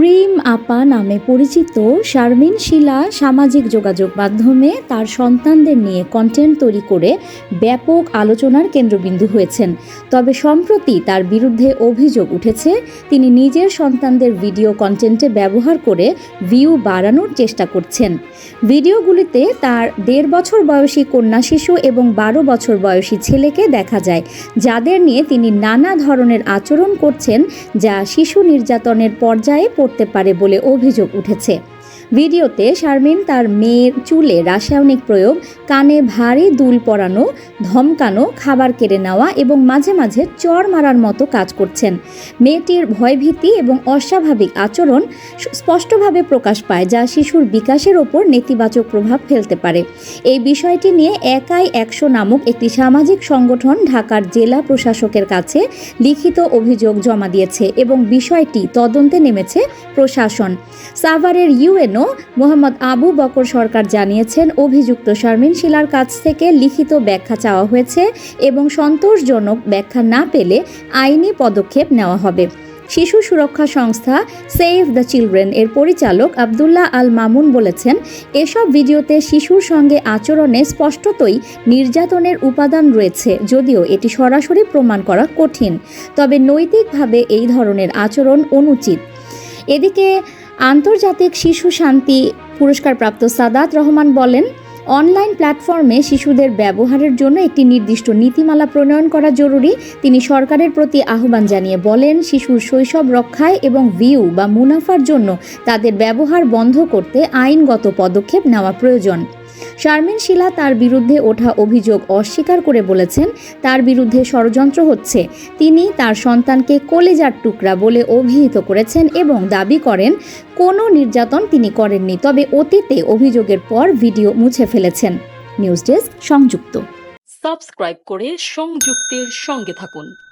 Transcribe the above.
Cream আপা নামে পরিচিত শারমিন শিলা সামাজিক যোগাযোগ মাধ্যমে তার সন্তানদের নিয়ে কন্টেন্ট তৈরি করে ব্যাপক আলোচনার কেন্দ্রবিন্দু হয়েছেন। তবে সম্প্রতি তার বিরুদ্ধে অভিযোগ উঠেছে, তিনি নিজের সন্তানদের ভিডিও কন্টেন্টে ব্যবহার করে ভিউ বাড়ানোর চেষ্টা করছেন। ভিডিওগুলিতে তার দেড় বছর বয়সী কন্যা শিশু এবং বারো বছর বয়সী ছেলেকে দেখা যায়, যাদের নিয়ে তিনি নানা ধরনের আচরণ করছেন, যা শিশু নির্যাতনের পর্যায়ে পড়তে পারে বলে অভিযোগ উঠেছে। ভিডিওতে শারমিন তার মেয়ের চুলে রাসায়নিক প্রয়োগ, কানে ভারী দুল পরানো, ধমকানো, খাবার কেড়ে নেওয়া এবং মাঝে মাঝে চর মারার মতো কাজ করছেন। মেয়েটির ভয়ভীতি এবং অস্বাভাবিক আচরণ স্পষ্টভাবে প্রকাশ পায়, যা শিশুর বিকাশের ওপর নেতিবাচক প্রভাব ফেলতে পারে। এই বিষয়টি নিয়ে একাই একশো নামক একটি সামাজিক সংগঠন ঢাকার জেলা প্রশাসকের কাছে লিখিত অভিযোগ জমা দিয়েছে এবং বিষয়টি তদন্তে নেমেছে প্রশাসন। সাভারের ইউএনও মোহাম্মদ আবু বকর সরকার জানিয়েছেন, অভিযুক্ত শারমিন শিলার কাছ থেকে লিখিত ব্যাখ্যা চাওয়া হয়েছে এবং সন্তোষজনক ব্যাখ্যা না পেলে আইনি পদক্ষেপ নেওয়া হবে। শিশু সুরক্ষা সংস্থা সেভ দ্য চিলড্রেন এর পরিচালক আবদুল্লাহ আল মামুন বলেছেন, এসব ভিডিওতে শিশুর সঙ্গে আচরণে স্পষ্টতই নির্যাতনের উপাদান রয়েছে, যদিও এটি সরাসরি প্রমাণ করা কঠিন। তবে নৈতিকভাবে এই ধরনের আচরণ অনুচিত। এদিকে আন্তর্জাতিক শিশু শান্তি পুরস্কারপ্রাপ্ত সাদাত রহমান বলেন, অনলাইন প্ল্যাটফর্মে শিশুদের ব্যবহারের জন্য একটি নির্দিষ্ট নীতিমালা প্রণয়ন করা জরুরি। তিনি সরকারের প্রতি আহ্বান জানিয়ে বলেন, শিশুর শৈশব রক্ষায় এবং ভিউ বা মুনাফার জন্য তাদের ব্যবহার বন্ধ করতে আইনগত পদক্ষেপ নেওয়া প্রয়োজন। শারমিন শিলা তার বিরুদ্ধে ওঠা অভিযোগ অস্বীকার করে বলেছেন, তার বিরুদ্ধে ষড়যন্ত্র হচ্ছে। তিনি তার সন্তানকে কলেজার টুকরা বলে অভিহিত করেছেন এবং দাবি করেন, কোনো নির্যাতন তিনি করেননি, তবে অতীতে অভিযোগের পর ভিডিও মুছে ফেলেছেন। নিউজ ডেস্ক সংযুক্ত। সাবস্ক্রাইব করে সংযুক্তের সঙ্গে থাকুন।